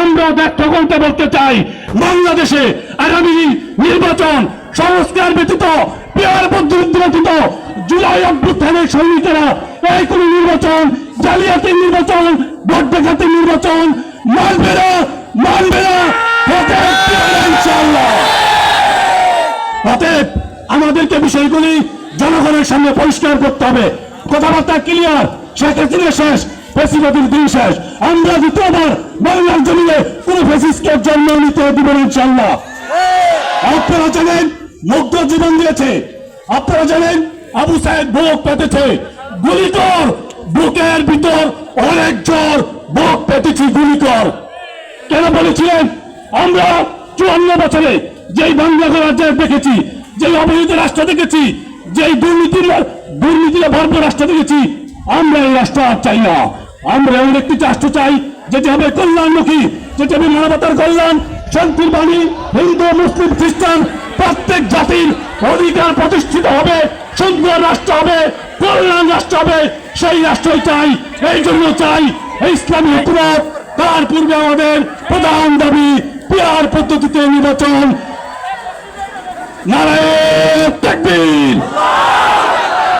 আমরা ব্যর্থ করতে বলতে চাই, বাংলাদেশে আগামী নির্বাচন সংস্কার ব্যতীত, পেয়ার পদ্ধতি ব্যতীত, জুলাই অভ্যুত্থানের সৈনিকেরা এই কোন নির্বাচন জালিয়াতি নির্বাচন ভোট নির্বাচন মানবে না মানবে না। আমাদেরকে বিষয়গুলি জনগণের সামনে পরিষ্কার করতে হবে। কথাবার্তা ক্লিয়ার শেখ হাসিনা শেষ। ফেসিবাদীর দিন শেষ। আমরা দ্বিতীয়বার বাংলার জমিনে কোন ফেসিসকে জন্ম নিতে দিব না ইনশাল্লাহ আপনারা জানেন, মুগ্ধ জীবন দিয়েছে। আপনারা জানেন, আবু সাহেব বুক পেতেছে। গুলি কর বুকের ভিতর অনেক জ্বর, বুক পেতেছি গুলি কর কেন বলেছিলেন? আমরা চুয়ান্ন বছরে যেই বাংলা রাজ্য দেখেছি, যেই অবহিত রাষ্ট্র দেখেছি, যেই দুর্নীতির দুর্নীতির ভরপুর রাষ্ট্র দেখেছি, আমরা এই রাষ্ট্র আর চাই না। আমরা এমন একটি রাষ্ট্র চাই, যেটি হবে কল্যাণমুখী যেটি হবে মানবতার কল্যাণ, শান্তির বাণী, হিন্দু, মুসলিম, খ্রিস্টান, প্রত্যেক জাতির অধিকার প্রতিষ্ঠিত হবে, সুন্দর রাষ্ট্র হবে, কল্যাণ রাষ্ট্র হবে, সেই রাষ্ট্রই চাই, এই জন্য চাই ইসলামী হুকুমত তার পূর্বে আমাদের প্রধান দাবি, পিয়ার পদ্ধতিতে নির্বাচন। নারায়ণ